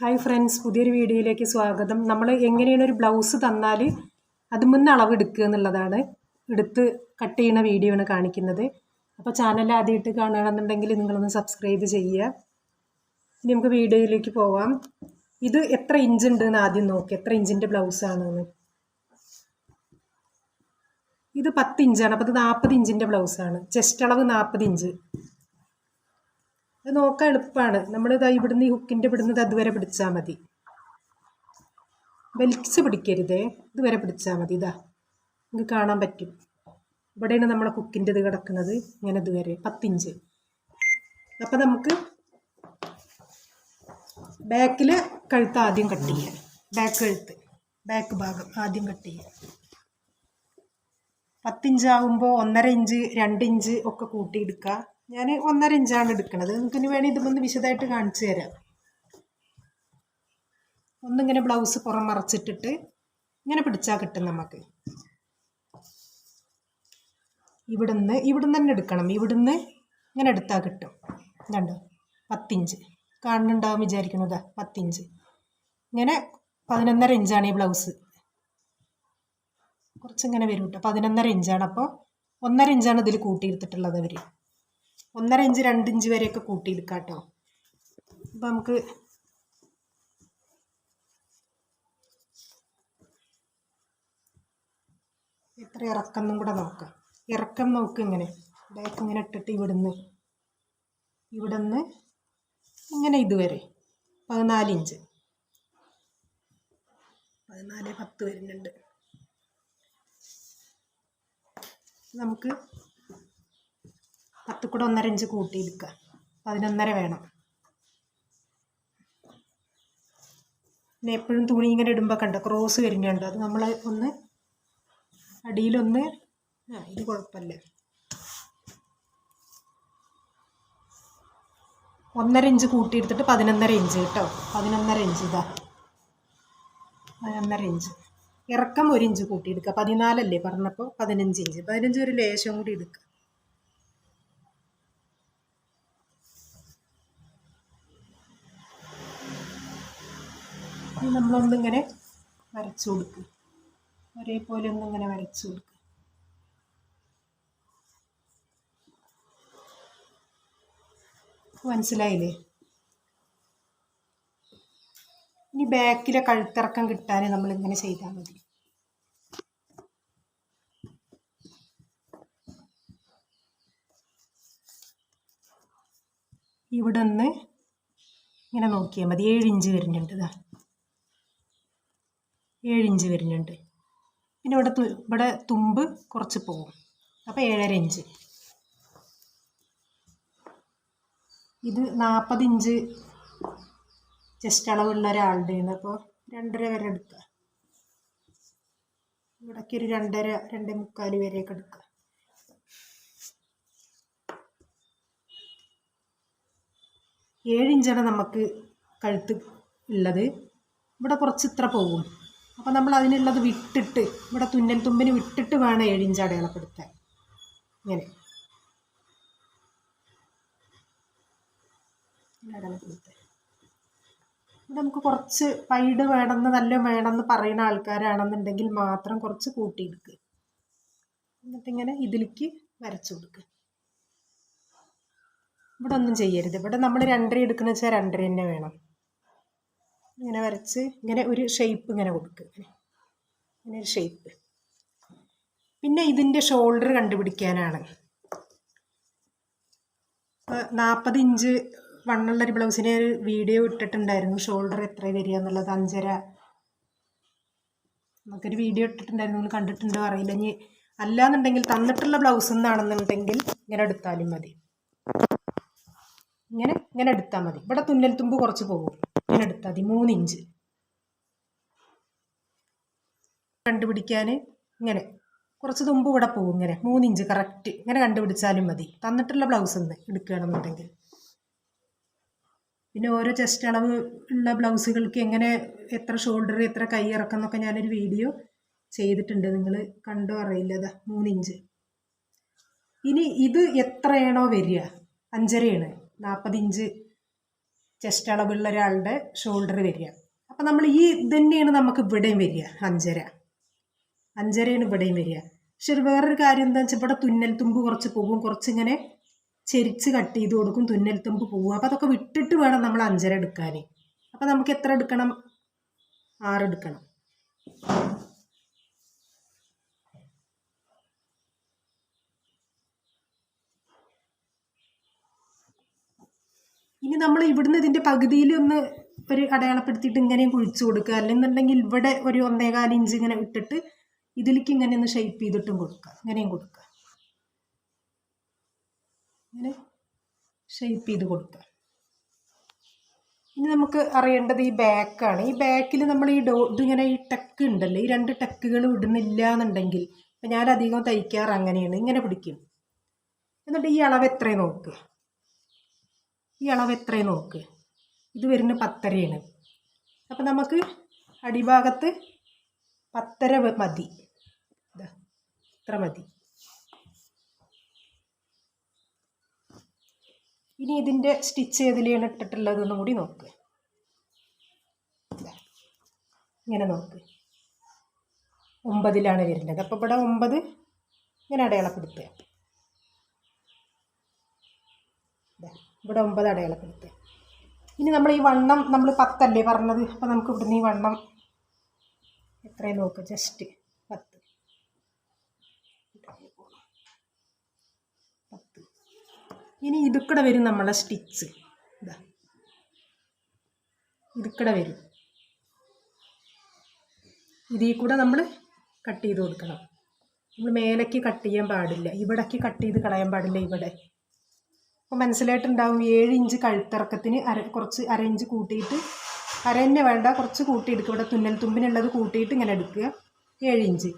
Hi friends പുതിയൊരു വീഡിയോയിലേക്ക് സ്വാഗതം. നമ്മൾ എങ്ങനെയാണ് ഒരു ബ്ലൗസ് തന്നാൽ അത് മുന്നേ അളവ് എടുക്കുക എന്നുള്ളതാണ് എടുത്ത് കട്ട് ചെയ്യുന്ന വീഡിയോ ആണ് കാണിക്കുന്നത്. അപ്പോൾ ചാനൽ ആദ്യമായിട്ട് കാണുകയാണെന്നുണ്ടെങ്കിൽ നിങ്ങളൊന്ന് സബ്സ്ക്രൈബ് ചെയ്യുക. ഇനി നമുക്ക് വീഡിയോയിലേക്ക് പോവാം. ഇത് എത്ര ഇഞ്ച് ഉണ്ട് എന്ന് ആദ്യം നോക്കുക എത്ര ഇഞ്ചിന്റെ ബ്ലൗസാണെന്ന് ഇത് പത്ത് ഇഞ്ചാണ് അപ്പോൾ ഇത് നാൽപ്പത് ഇഞ്ചിന്റെ ബ്ലൗസാണ് ചെസ്റ്റ് അളവ് നാൽപ്പത് ഇഞ്ച് അത് നോക്കാൻ എളുപ്പമാണ് നമ്മൾ ഇതാ ഇവിടുന്ന് ഈ ഹുക്കിന്റെ ഇവിടുന്ന് അതുവരെ പിടിച്ചാൽ മതി. വലിച്ച് പിടിക്കരുതേ. ഇതുവരെ പിടിച്ചാൽ മതി. ഇതാ നിങ്ങൾക്ക് കാണാൻ പറ്റും. ഇവിടെയാണ് നമ്മളെ ഹുക്കിന്റെ ഇത് കിടക്കുന്നത്. ഇങ്ങനെ ഇതുവരെ. പത്തിഞ്ച്. അപ്പം നമുക്ക് ബാക്കിൽ കഴുത്ത് ആദ്യം കട്ട് ചെയ്യാം. ബാക്ക് കഴുത്ത് ബാക്ക് ഭാഗം ആദ്യം കട്ട് ചെയ്യാം. പത്തിഞ്ചാവുമ്പോൾ ഒന്നര ഇഞ്ച് രണ്ട് ഇഞ്ച് ഒക്കെ കൂട്ടിയെടുക്കുക ഞാൻ ഒന്നര ഇഞ്ചാണ് എടുക്കുന്നത് നിങ്ങൾക്ക് ഇനി വേണമെങ്കിൽ ഇതൊന്ന് വിശദമായിട്ട് കാണിച്ചു തരാം. ഒന്നിങ്ങനെ ബ്ലൗസ് പുറം മറച്ചിട്ടിട്ട് ഇങ്ങനെ പിടിച്ചാൽ കിട്ടും നമുക്ക്. ഇവിടുന്ന് ഇവിടുന്ന് തന്നെ എടുക്കണം. ഇവിടുന്ന് ഇങ്ങനെ എടുത്താൽ കിട്ടും. കണ്ടോ? പത്തിഞ്ച്. കാണുന്നുണ്ടാവും വിചാരിക്കുന്നതാ പത്തിഞ്ച്. ഇങ്ങനെ പതിനൊന്നര ഇഞ്ചാണ് ഈ ബ്ലൗസ്. കുറച്ചിങ്ങനെ വരും കേട്ടോ പതിനൊന്നര ഇഞ്ചാണ്. അപ്പോൾ ഒന്നര ഇഞ്ചാണ് ഇതിൽ കൂട്ടിയെടുത്തിട്ടുള്ളത് അവർ ഒന്നര ഇഞ്ച് രണ്ട് ഇഞ്ച് വരെയൊക്കെ കൂട്ടിയെടുക്കാം കേട്ടോ അപ്പോൾ നമുക്ക് എത്ര ഇറക്കം കൂടെ നോക്കാം. ഇറക്കം നോക്ക് ഇങ്ങനെ. ബാക്ക് ഇങ്ങനെ ഇട്ടിട്ട് ഇവിടുന്ന് ഇവിടുന്ന് ഇങ്ങനെ ഇതുവരെ. പതിനാല് ഇഞ്ച്. പതിനാല് പത്ത് വരുന്നുണ്ട്. നമുക്ക് പത്ത് കൂടെ ഒന്നര ഇഞ്ച് കൂട്ടിയെടുക്കുക പതിനൊന്നര വേണം. പിന്നെ എപ്പോഴും തുണി ഇങ്ങനെ ഇടുമ്പോൾ കണ്ട ക്രോസ് വരുന്നുണ്ട് അത് നമ്മൾ ഒന്ന് അടിയിലൊന്ന് ആ ഇത് കുഴപ്പമില്ല. ഒന്നര ഇഞ്ച് കൂട്ടിയെടുത്തിട്ട് പതിനൊന്നര ഇഞ്ച് കേട്ടോ. പതിനൊന്നര ഇഞ്ച് ഇതാ. പതിനൊന്നര ഇഞ്ച്. ഇറക്കം ഒരു ഇഞ്ച് കൂട്ടിയെടുക്കുക പതിനാലല്ലേ പറഞ്ഞപ്പോൾ പതിനഞ്ച് ഇഞ്ച്. പതിനഞ്ച് ഒരു ലേശം കൂടി എടുക്കുക. നമ്മളൊന്നിങ്ങനെ വരച്ചു കൊടുക്കുക ഒരേപോലെ ഒന്നിങ്ങനെ വരച്ചു കൊടുക്കുക മനസ്സിലായില്ലേ? ഇനി ബാക്കിലെ കഴുത്തിറക്കം കിട്ടാൻ നമ്മളിങ്ങനെ ചെയ്താൽ മതി. ഇവിടെ നിന്ന് ഇങ്ങനെ നോക്കിയാൽ മതി. ഏഴ് ഇഞ്ച് വരുന്നുണ്ട് ഇതാ ഏഴ് ഇഞ്ച് വരുന്നുണ്ട്. പിന്നെ ഇവിടെ ഇവിടെ തുമ്പ് കുറച്ച് പോകും. അപ്പോൾ ഏഴര ഇഞ്ച് ഇത് നാൽപ്പത് ഇഞ്ച് ചെസ്റ്റ് അളവുള്ള ഒരാളുടെയാണ്. അപ്പോൾ രണ്ടര വരെ എടുക്കുക. ഇവിടേക്ക് ഒരു രണ്ടര രണ്ടേ മുക്കാൽ വരെയൊക്കെ എടുക്കുക. ഏഴ് ഇഞ്ചാണ് നമുക്ക് കഴുത്ത് ഉള്ളത്. ഇവിടെ കുറച്ച് ഇത്ര പോകും. അപ്പോൾ നമ്മൾ അതിനുള്ളത് വിട്ടിട്ട് ഇവിടെ തുന്നൽ തുമ്പിന് വിട്ടിട്ട് വേണം ഏഴിഞ്ച് അടയാളപ്പെടുത്താൻ. ഇങ്ങനെ. ഇവിടെ നമുക്ക് കുറച്ച് പൈഡ് വേണമെന്ന് നല്ല വേണമെന്ന് പറയുന്ന ആൾക്കാരാണെന്നുണ്ടെങ്കിൽ മാത്രം കുറച്ച് കൂട്ടിയെടുക്കുക എന്നിട്ടിങ്ങനെ ഇതിലേക്ക് വരച്ചു കൊടുക്കുക ഇവിടെ ഒന്നും ചെയ്യരുത്. ഇവിടെ നമ്മൾ രണ്ടര എടുക്കുന്ന വെച്ചാൽ രണ്ടര തന്നെ വേണം. ഇങ്ങനെ വരച്ച് ഇങ്ങനെ ഒരു ഷേപ്പ് ഇങ്ങനെ കൊടുക്കുക ഇങ്ങനെ. ഒരു ഷേപ്പ് പിന്നെ ഇതിന്റെ ഷോൾഡർ കണ്ടുപിടിക്കാനാണ്. നാൽപ്പത് ഇഞ്ച് വണ്ണുള്ളൊരു ബ്ലൗസിന് ഒരു വീഡിയോ ഇട്ടിട്ടുണ്ടായിരുന്നു. ഷോൾഡർ എത്ര വരിക എന്നുള്ളത് അഞ്ചര. നമുക്കൊരു വീഡിയോ ഇട്ടിട്ടുണ്ടായിരുന്നു. നിങ്ങൾ കണ്ടിട്ടുണ്ടോ അറിയില്ല. ഇനി അല്ലാന്നുണ്ടെങ്കിൽ തന്നിട്ടുള്ള ബ്ലൗസ് എന്നാണെന്നുണ്ടെങ്കിൽ ഇങ്ങനെ എടുത്താലും മതി. ഇങ്ങനെ ഇങ്ങനെ എടുത്താൽ മതി. ഇവിടെ തുന്നൽ തുമ്പ് കുറച്ച് പോകും. എടുത്താൽ മതി മൂന്ന് ഇഞ്ച്. കണ്ടുപിടിക്കാൻ ഇങ്ങനെ കുറച്ച് തുമ്പ് ഇവിടെ പോകും ഇങ്ങനെ. മൂന്ന് ഇഞ്ച് കറക്റ്റ് ഇങ്ങനെ കണ്ടുപിടിച്ചാലും മതി. തന്നിട്ടുള്ള ബ്ലൗസ് ഒന്ന് എടുക്കുകയാണെന്നുണ്ടെങ്കിൽ. പിന്നെ ഓരോ ചെസ്റ്റ് അളവ് ഉള്ള ബ്ലൗസുകൾക്ക് എങ്ങനെ എത്ര ഷോൾഡർ എത്ര കൈ ഇറക്കം എന്നൊക്കെ ഞാനൊരു വീഡിയോ ചെയ്തിട്ടുണ്ട്. നിങ്ങൾ കണ്ടോ അറിയില്ല. ഇതാ മൂന്ന് ഇഞ്ച്. ഇനി ഇത് എത്രയാണോ വരിക? അഞ്ചരയാണ്. നാൽപ്പത് ഇഞ്ച് ചെസ്റ്റ് അളവുള്ള ഒരാളുടെ ഷോൾഡർ വരിക. അപ്പം നമ്മൾ ഈ ഇത് തന്നെയാണ് നമുക്ക് ഇവിടെയും വരിക അഞ്ചര. അഞ്ചരയാണ് ഇവിടെയും വരിക. പക്ഷെ വേറൊരു കാര്യം എന്താ വെച്ചാൽ ഇവിടെ തുന്നൽ തുമ്പ് കുറച്ച് പോകും കുറച്ചിങ്ങനെ ചെരിച്ച് കട്ട് ചെയ്ത് കൊടുക്കും തുന്നൽ തുമ്പ് പോകും. അപ്പോൾ അതൊക്കെ വിട്ടിട്ട് വേണം നമ്മൾ അഞ്ചര എടുക്കാൻ അപ്പോൾ നമുക്ക് എത്ര എടുക്കണം? ആറ് എടുക്കണം. ഇനി നമ്മൾ ഇവിടുന്ന് ഇതിന്റെ പകുതിയിൽ ഒന്ന് ഒരു അടയാളപ്പെടുത്തിയിട്ട് ഇങ്ങനെയും കുഴിച്ചു കൊടുക്കുക. അല്ലെന്നുണ്ടെങ്കിൽ ഇവിടെ ഒരു ഒന്നേകാൽ ഇഞ്ച് ഇങ്ങനെ ഇട്ടിട്ട് ഇതിലേക്ക് ഇങ്ങനെ ഒന്ന് ഷേപ്പ് ചെയ്തിട്ടും കൊടുക്കുക. ഇങ്ങനെയും കൊടുക്കുക. ഇങ്ങനെ ഷേപ്പ് ചെയ്ത് കൊടുക്കുക. ഇനി നമുക്ക് അറിയേണ്ടത് ഈ ബാക്കാണ് ഈ ബാക്കിൽ നമ്മൾ ഈ ഡോ ഇതിങ്ങനെ ഈ ടക്ക് ഉണ്ടല്ലോ? ഈ രണ്ട് ടക്കുകൾ ഇടുന്നില്ല എന്നുണ്ടെങ്കിൽ ഇപ്പം ഞാൻ അധികം തയ്ക്കാറ് അങ്ങനെയാണ്. ഇങ്ങനെ പിടിക്കും. എന്നിട്ട് ഈ അളവ് എത്രയും നോക്കുക ഈ അളവ് എത്രയും നോക്ക്. ഇത് വരുന്ന പത്തരയാണ്. അപ്പം നമുക്ക് അടിഭാഗത്ത് പത്തര മതി. ഇതാ ഇത്ര മതി. ഇനി ഇതിന്റെ സ്റ്റിച്ച് ഏതിലാണ് ഇട്ടിട്ടുള്ളതെന്നും കൂടി നോക്ക്. ഇങ്ങനെ നോക്ക്. ഒമ്പതിലാണ് വരുന്നത്. അപ്പോൾ ഇവിടെ ഒമ്പത് ഇങ്ങനെ അടയാളപ്പെടുത്തുക. ഇവിടെ ഒമ്പത് അടയാളപ്പെടുത്തുക ഇനി നമ്മൾ ഈ വണ്ണം നമ്മൾ പത്തല്ലേ പറഞ്ഞത്? അപ്പോൾ നമുക്ക് ഇവിടുന്ന് ഈ വണ്ണം എത്രയും നോക്ക്? ജസ്റ്റ് പത്ത്. പത്ത്. ഇനി ഇതുക്കടെ വരും നമ്മളെ സ്റ്റിച്ച് ഇതാ ഇതുക്കടെ വരും. ഇതിൽ കൂടെ നമ്മൾ കട്ട് ചെയ്ത് കൊടുക്കണം. നമ്മൾ മേലേക്ക് കട്ട് ചെയ്യാൻ പാടില്ല. ഇവിടേക്ക് കട്ട് ചെയ്ത് കളയാൻ പാടില്ല ഇവിടെ. അപ്പോൾ മനസ്സിലായിട്ടുണ്ടാവും ഏഴ് ഇഞ്ച് കഴുത്തിറക്കത്തിന് അര കുറച്ച് അര ഇഞ്ച് കൂട്ടിയിട്ട് അര തന്നെ വേണ്ട കുറച്ച് കൂട്ടിയെടുക്കുക. ഇവിടെ തുന്നൽ തുമ്പിനുള്ളത് കൂട്ടിയിട്ട് ഇങ്ങനെ എടുക്കുക. ഏഴ് ഇഞ്ച്.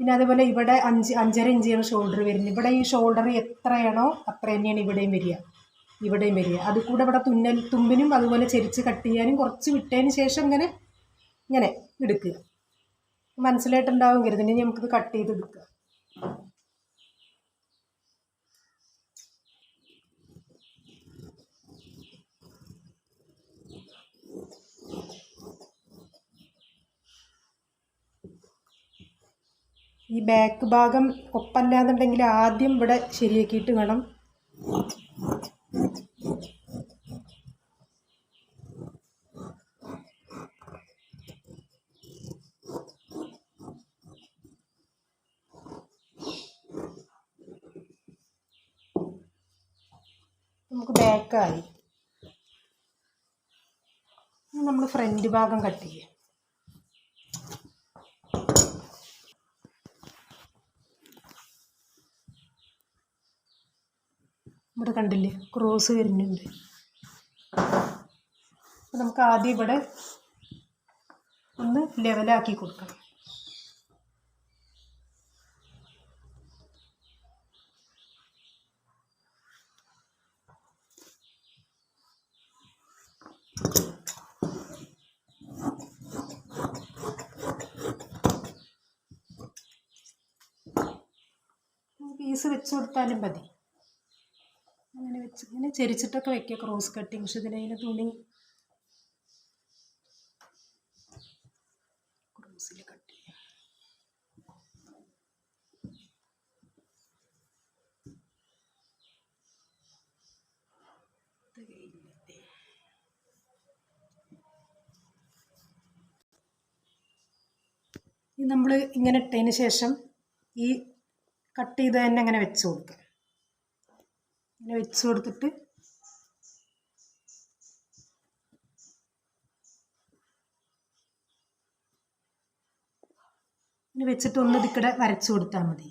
പിന്നെ അതുപോലെ ഇവിടെ അഞ്ച് അഞ്ചര ഇഞ്ചാണ് ഷോൾഡർ വരുന്നത്. ഇവിടെ ഈ ഷോൾഡർ എത്രയാണോ അത്ര തന്നെയാണ് ഇവിടെയും വരിക. ഇവിടെയും വരിക. അത് കൂടെ ഇവിടെ തുന്നൽ തുമ്പിനും അതുപോലെ ചെരിച്ച് കട്ട് ചെയ്യാനും കുറച്ച് വിട്ടതിന് ശേഷം ഇങ്ങനെ ഇങ്ങനെ എടുക്കുക. മനസ്സിലായിട്ടുണ്ടാവും കരുതിന് നമുക്കിത് കട്ട് ചെയ്ത് എടുക്കുക ഈ ബാക്ക് ഭാഗം ഒപ്പല്ലാന്നുണ്ടെങ്കിൽ ആദ്യം ഇവിടെ ശരിയാക്കിയിട്ട് വേണം. നമുക്ക് ബാക്കായി നമ്മൾ ഫ്രണ്ട് ഭാഗം കട്ട് ചെയ്യും. ഇവിടെ കണ്ടില്ലേ? ക്രോസ് വരുന്നുണ്ട്. അപ്പോൾ നമുക്ക് ആദ്യം ഇവിടെ ഒന്ന് ലെവലാക്കി കൊടുക്കണം പീസ് വെച്ച് കൊടുത്താലും മതി. ഇങ്ങനെ ചെരിച്ചിട്ടൊക്കെ വെക്കുക. ക്രോസ് കട്ടിങ് പക്ഷെ ഇതിലതിന് തുണി ക്രോസിൽ കട്ട് നമ്മൾ ഇങ്ങനെ ഇട്ടതിന് ശേഷം ഈ കട്ട് ചെയ്ത് തന്നെ അങ്ങനെ വെച്ച് കൊടുക്കുക. ഇങ്ങനെ വെച്ച് കൊടുത്തിട്ട് ഇങ്ങനെ വെച്ചിട്ട് ഒന്ന് ഇതിക്കടെ വരച്ചു കൊടുത്താൽ മതി.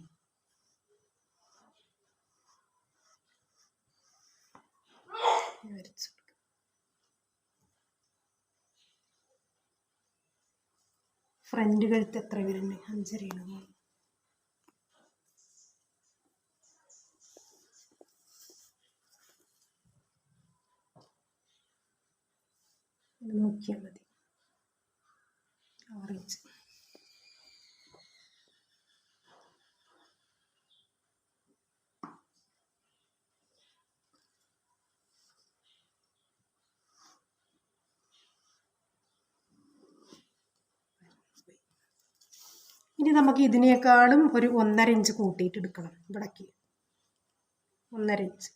ഫ്രണ്ട് കഴുത്ത് എത്ര വരുന്നത് അഞ്ചരയാണ് നോക്കിയാൽ മതി. ഓറഞ്ച് ഇനി നമുക്ക് ഇതിനേക്കാളും ഒരു ഒന്നര ഇഞ്ച് കൂട്ടിയിട്ട് എടുക്കണം. ഇവിടേക്ക് ഒന്നര ഇഞ്ച്.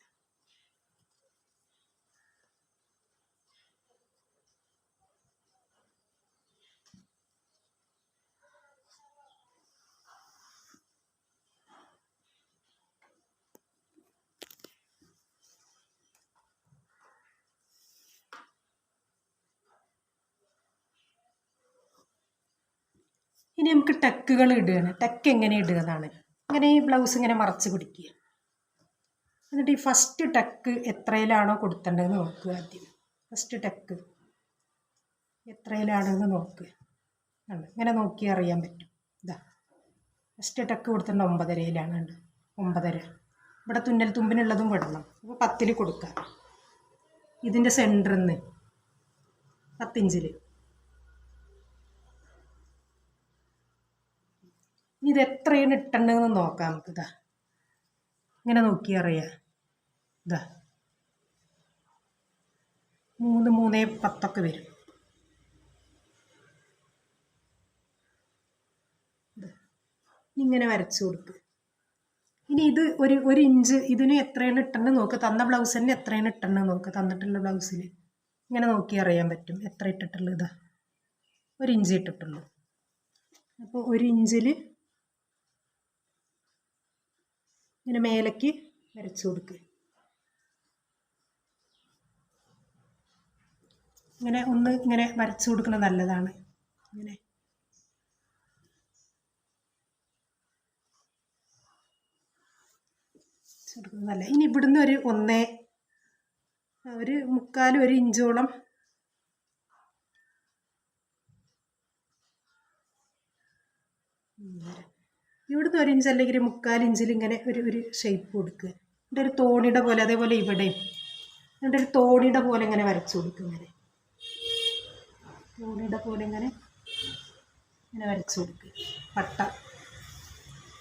ഇനി നമുക്ക് ടക്കുകൾ ഇടുകയാണ്. ടക്ക് എങ്ങനെ ഇടുക എന്നാണ് അങ്ങനെ ഈ ബ്ലൗസ് ഇങ്ങനെ മറച്ച് പിടിക്കുക. എന്നിട്ട് ഈ ഫസ്റ്റ് ടക്ക് എത്രയിലാണോ കൊടുത്തേണ്ടതെന്ന് നോക്കുക ആദ്യം. ഫസ്റ്റ് ടക്ക് എത്രയിലാണെന്ന് നോക്കുക. ആണ് ഇങ്ങനെ നോക്കി അറിയാൻ പറ്റും. ഇതാ. ഫസ്റ്റ് ടക്ക് കൊടുത്തേണ്ട ഒമ്പതരയിലാണ് ഉണ്ട് ഒമ്പതര. ഇവിടെ തുന്നൽ തുമ്പിനുള്ളതും വിടണം. അപ്പോൾ പത്തിൽ കൊടുക്കുക ഇതിന്റെ സെന്ററിൽ നിന്ന് പത്തിഞ്ചിൽ ഇനി ഇത് എത്രയാണ് ഇട്ടണ്ടെന്ന് നോക്കാം നമുക്ക് ഇതാ. ഇങ്ങനെ നോക്കി അറിയാം. ഇതാ. മൂന്ന് മൂന്നേ പത്തൊക്കെ വരും. ഇങ്ങനെ വരച്ചു കൊടുക്കുക ഇനി ഇത് ഒരു ഒരു ഇഞ്ച് ഇതിന് എത്രയാണ് ഇട്ടെന്ന് നോക്ക്. തന്ന ബ്ലൗസിന് എത്രയാണ് ഇട്ടെന്ന് നോക്ക്. തന്നിട്ടുള്ള ബ്ലൗസിൽ ഇങ്ങനെ നോക്കി അറിയാൻ പറ്റും. എത്ര ഇട്ടിട്ടുള്ളൂ ഇതാ. ഒരു ഇഞ്ച് ഇട്ടിട്ടുള്ളൂ. അപ്പോൾ ഒരു ഇഞ്ചിൽ ഇങ്ങനെ മേലേക്ക് വരച്ചു കൊടുക്കുക ഇങ്ങനെ ഒന്ന് ഇങ്ങനെ വരച്ചു കൊടുക്കുന്നത് നല്ലതാണ്. ഇങ്ങനെ. നല്ല. ഇനി ഇവിടുന്ന് ഒരു ഒന്നേ ഒരു മുക്കാൽ ഒരു ഇഞ്ചോളം ഇവിടുന്ന് ഒരു ഇഞ്ച് അല്ലെങ്കിൽ മുക്കാൽ ഇഞ്ചിൽ ഇങ്ങനെ ഒരു ഒരു ഷേപ്പ് കൊടുക്കുക. എന്നിട്ട് ഒരു തോണിയുടെ പോലെ അതേപോലെ ഇവിടെ. എന്നിട്ട് ഒരു തോണിയുടെ പോലെ ഇങ്ങനെ വരച്ചു കൊടുക്കുക ഇങ്ങനെ. തോണിയുടെ പോലെ ഇങ്ങനെ ഇങ്ങനെ വരച്ചു കൊടുക്കുക. പട്ട.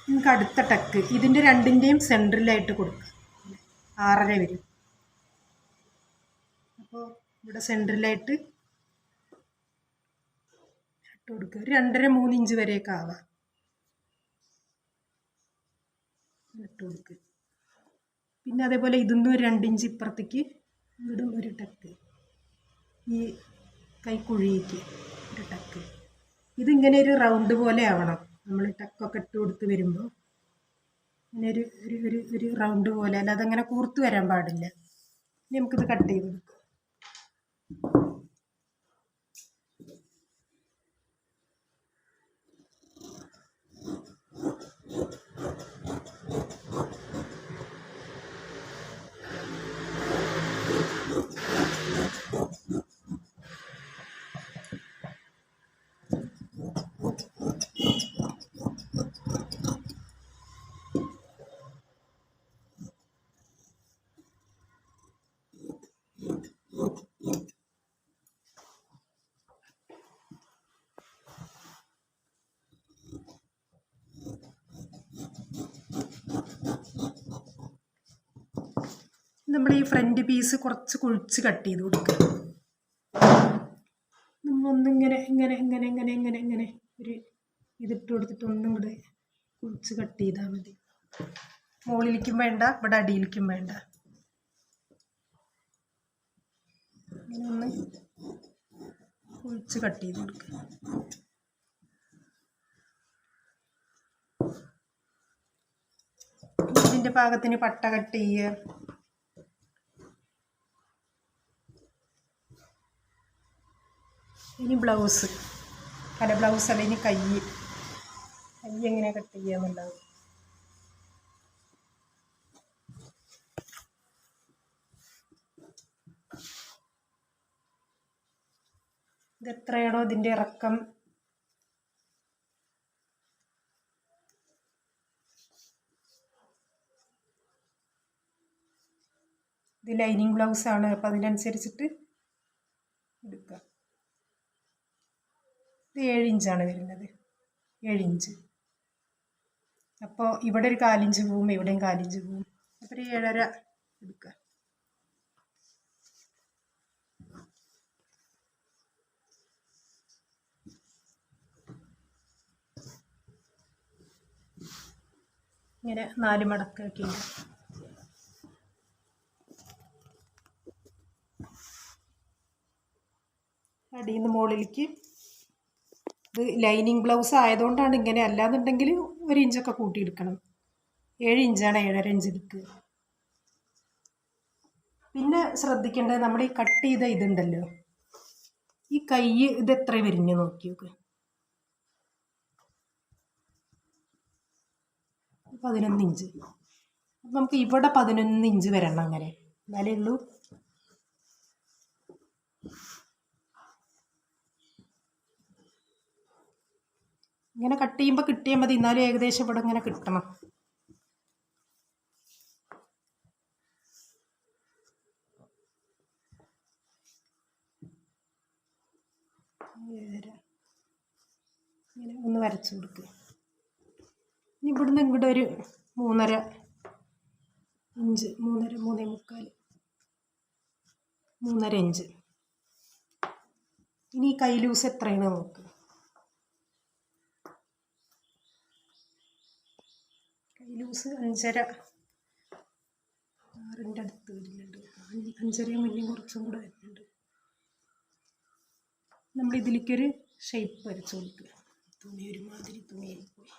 നിങ്ങൾക്ക് അടുത്ത ടക്ക് ഇതിന്റെ രണ്ടിന്റെയും സെന്ററിലായിട്ട് കൊടുക്കുക. ആറര വരും. അപ്പോൾ ഇവിടെ സെന്ററിലായിട്ട് ഇട്ട് കൊടുക്കുക. ഒരു രണ്ടര മൂന്ന് ഇഞ്ച് വരെയൊക്കെ ആവാം. ഇട്ട് കൊടുക്കുക പിന്നെ അതേപോലെ ഇതിന്ന് ഒരു രണ്ടിഞ്ച് ഇപ്പുറത്തേക്ക് ഇവിടെ ഒരു ടക്ക്. ഈ കൈക്കുഴിക്ക് ഒരു ടക്ക്. ഇതിങ്ങനെ ഒരു റൗണ്ട് പോലെ ആവണം. നമ്മൾ ടക്കൊക്കെ ഇട്ട് കൊടുത്ത് വരുമ്പോൾ ഇങ്ങനെ ഒരു ഒരു ഒരു റൗണ്ട് പോലെ. അല്ലാതെ അങ്ങനെ കൂർത്ത് വരാൻ പാടില്ല. ഇനി നമുക്കിത് കട്ട് ചെയ്ത് കൊടുക്കാം നമ്മൾ ഈ ഫ്രണ്ട് പീസ് കുറച്ച് കുഴിച്ച് കട്ട് ചെയ്ത് കൊടുക്കുക. നമ്മളൊന്നിങ്ങനെ ഇങ്ങനെ ഇങ്ങനെ ഇങ്ങനെ ഇങ്ങനെ ഇങ്ങനെ ഒരു ഇതിട്ട് കൊടുത്തിട്ട് ഒന്നും കൂടെ കുഴിച്ച് കട്ട് ചെയ്താൽ മതി. മുകളിലേക്കും വേണ്ട ഇവിടെ അടിയിലേക്കും വേണ്ട. ഇങ്ങനെ ഒന്ന് കുഴിച്ച് കട്ട് ചെയ്ത് കൊടുക്കുക. ഇതിന്റെ പാകത്തിന് പട്ട കട്ട് ചെയ്യുക. ഇനി ബ്ലൗസ് കര ബ്ലൗസ് അല്ല ഇനി കൈ. കൈ എങ്ങനെ കട്ട് ചെയ്യാന്നുള്ളത് ഇത് എത്രയാണോ ഇതിന്റെ ഇറക്കം? ഇത് ലൈനിങ് ബ്ലൗസാണ് അപ്പോൾ അതിനനുസരിച്ചിട്ട് എടുക്കുക ഇത് ഏഴ് ഇഞ്ചാണ് വരുന്നത്. ഏഴ് ഇഞ്ച് അപ്പോൾ ഇവിടെ ഒരു കാലിഞ്ച് പോവും ഇവിടെയും കാലിഞ്ച് പോവും. അപ്പോൾ ഒരു ഏഴര എടുക്കുക. ഇങ്ങനെ നാല് മടക്കാക്കി അടിയിൽ നിന്ന് മുകളിലേക്ക് ഇത് ലൈനിങ് ബ്ലൗസ് ആയതുകൊണ്ടാണ് ഇങ്ങനെ അല്ലാന്നുണ്ടെങ്കിൽ ഒരു ഇഞ്ചൊക്കെ കൂട്ടിയെടുക്കണം. ഏഴ് ഇഞ്ചാണ് ഏഴര ഇഞ്ച് എടുക്കുക. പിന്നെ ശ്രദ്ധിക്കേണ്ടത് നമ്മൾ ഈ കട്ട് ചെയ്ത ഇതുണ്ടല്ലോ. ഈ കൈ ഇത് എത്ര വിരിഞ്ഞ് നോക്കി നോക്ക്. പതിനൊന്ന് ഇഞ്ച്. നമുക്ക് ഇവിടെ പതിനൊന്ന് ഇഞ്ച് വരണം അങ്ങനെ. എന്നാലേ ഉള്ളൂ. ഇങ്ങനെ കട്ട് ചെയ്യുമ്പോൾ കിട്ടിയാൽ മതി. എന്നാലും ഏകദേശം ഇവിടെ ഇങ്ങനെ കിട്ടണം. ഇങ്ങനെ ഒന്ന് വരച്ചു കൊടുക്കുക ഇനി ഇവിടുന്ന് ഇങ്ങോട്ട് ഒരു മൂന്നര ഇഞ്ച് മൂന്നര മൂന്നേ മുക്കാൽ മൂന്നര ഇഞ്ച്. ഇനി കൈ ലൂസ് എത്രയാണ് നോക്ക്. ലൂസ് അഞ്ചര. ആറിന്റെ അടുത്ത് വരുന്നുണ്ട്. അഞ്ച് അഞ്ചരയും വലിയ കുറച്ചും കൂടെ വരുന്നുണ്ട്. നമ്മൾ ഇതിലേക്കൊരു ഷേപ്പ് വരച്ചു കൊടുക്കുക. തുണി ഒരുമാതിരി തുണിയായി പോയി.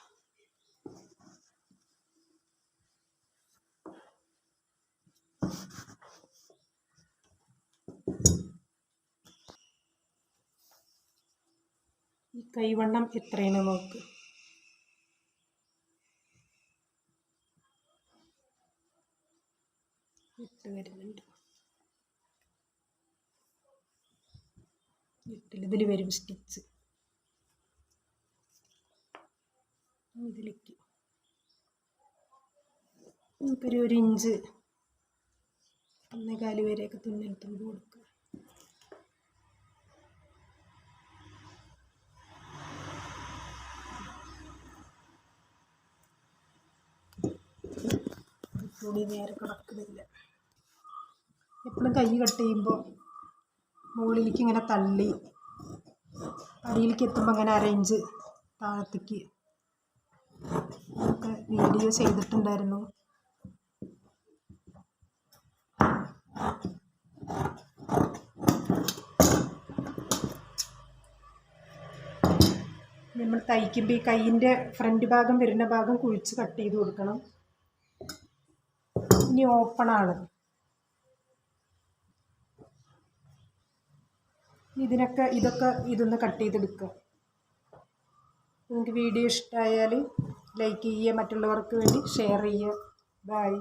ഈ കൈവണ്ണം എത്രയാണ് നോക്ക്. എട്ട് വരുന്നുണ്ട്. ഇതിൽ വരും സ്റ്റിച്ച്. ഇതിലേക്ക്. നമുക്കൊരു ഒരു ഇഞ്ച് ഒന്നേകാൽ വരെയൊക്കെ തുന്നൽ തുമ്പ് കൊടുക്കുക. തുണി നേരെ കിടക്കുന്നില്ല എപ്പോഴും കൈ കട്ട് ചെയ്യുമ്പോൾ മുകളിലേക്ക് ഇങ്ങനെ തള്ളി അടിയിലേക്ക് എത്തുമ്പോൾ അങ്ങനെ അറേഞ്ച് താഴത്തേക്ക് ഒക്കെ വീഡിയോ ചെയ്തിട്ടുണ്ടായിരുന്നു. നമ്മൾ തയ്ക്കുമ്പോൾ ഈ കൈയിന്റെ ഫ്രണ്ട് ഭാഗം വരുന്ന ഭാഗം കുഴിച്ച് കട്ട് ചെയ്ത് കൊടുക്കണം. ഇനി ഓപ്പണാണ് ഇതിനൊക്കെ ഇതൊക്കെ ഇതൊന്ന് കട്ട് ചെയ്തെടുക്കുക നിങ്ങൾക്ക് വീഡിയോ ഇഷ്ടമായാൽ ലൈക്ക് ചെയ്യുക മറ്റുള്ളവർക്ക് വേണ്ടി ഷെയർ ചെയ്യുക. ബൈ